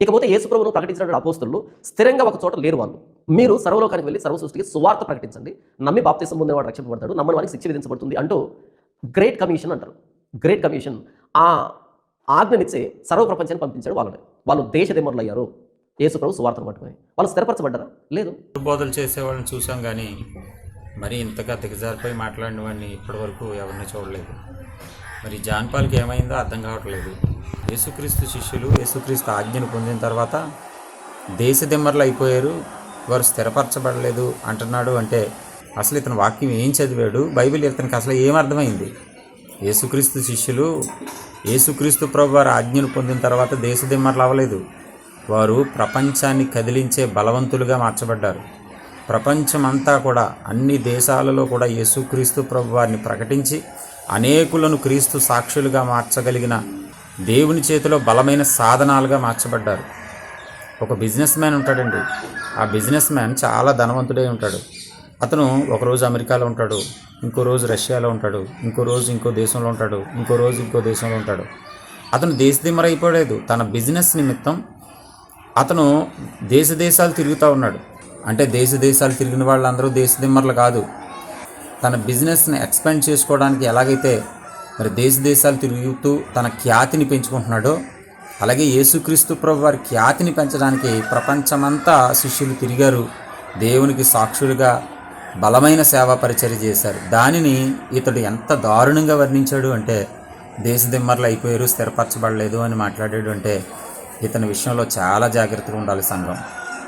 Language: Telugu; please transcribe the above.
ఇకపోతే యేసుప్రభును ప్రకటించినటువంటి అపోస్తులు స్థిరంగా ఒక చోట లేరు వాళ్ళు. మీరు సర్వలోకానికి వెళ్ళి సర్వ సృష్టికి సువార్త ప్రకటించండి. నమ్మి బాప్తిసం పొందేవాడు రక్షింపబడతాడు. నమ్మని వారికి శిక్ష విధించబడుతుంది అంటూ గ్రేట్ కమిషన్ అంటారు. గ్రేట్ కమిషన్ ఆ ఆజ్ఞనిచ్చే సర్వ ప్రపంచాన్ని పంపించాడు వాళ్ళని. వాళ్ళు దేశ దిమ్మరులు అయ్యారు యేసుప్రభు సువార్తను పట్టుకొని. వాళ్ళు స్థిరపరచబడ్డారా? లేదు. బోధలు చేసేవాళ్ళని చూసాం కానీ మరి ఇంతగా దిగజారిపోయి మాట్లాడిన వాడిని ఇప్పటివరకు ఎవరిని చూడలేదు. మరి జాన్పాల్కి ఏమైందో అర్థం కావట్లేదు. యేసుక్రీస్తు శిష్యులు యేసుక్రీస్తు ఆజ్ఞను పొందిన తర్వాత దేశదిమ్మర్లు అయిపోయారు. వారు స్థిరపరచబడలేదు అంటున్నాడు అంటే అసలు ఇతను వాక్యం ఏం చదివాడు? బైబిల్ ఇతనికి అసలు ఏం అర్థమైంది? యేసుక్రీస్తు శిష్యులు యేసుక్రీస్తు ప్రభు వారు ఆజ్ఞను పొందిన తర్వాత దేశదిమ్మర్లు అవ్వలేదు. వారు ప్రపంచాన్ని కదిలించే బలవంతులుగా మార్చబడ్డారు. ప్రపంచమంతా కూడా అన్ని దేశాలలో కూడా యేసుక్రీస్తు ప్రభు వారిని ప్రకటించి అనేకులను క్రీస్తు సాక్షులుగా మార్చగలిగిన దేవుని చేతిలో బలమైన సాధనాలుగా మార్చబడ్డారు. ఒక బిజినెస్ మ్యాన్ ఉంటాడండి. ఆ బిజినెస్ మ్యాన్ చాలా ధనవంతుడై ఉంటాడు. అతను ఒకరోజు అమెరికాలో ఉంటాడు ఇంకో రోజు రష్యాలో ఉంటాడు ఇంకో రోజు ఇంకో దేశంలో ఉంటాడు ఇంకో రోజు ఇంకో దేశంలో ఉంటాడు. అతను దేశదిమ్మరైపోలేదు. తన బిజినెస్ నిమిత్తం అతను దేశ దేశాలు తిరుగుతూ ఉన్నాడు. అంటే దేశ దేశాలు తిరిగిన వాళ్ళందరూ దేశదిమ్మర్లు కాదు. తన బిజినెస్ని ఎక్స్పాండ్ చేసుకోవడానికి ఎలాగైతే మరి దేశ దేశాలు తిరుగుతూ తన ఖ్యాతిని పెంచుకుంటున్నాడో అలాగే యేసుక్రీస్తు ప్రభు వారి ఖ్యాతిని పెంచడానికి ప్రపంచమంతా శిష్యులు తిరిగారు దేవునికి సాక్షులుగా బలమైన సేవా పరిచర్య చేశారు. దానిని ఇతడు ఎంత దారుణంగా వర్ణించాడు అంటే దేశదిమ్మర్లు అయిపోయారు స్థిరపరచబడలేదు అని మాట్లాడాడు అంటే ఇతని విషయంలో చాలా జాగ్రత్తగా ఉండాలి సంఘం.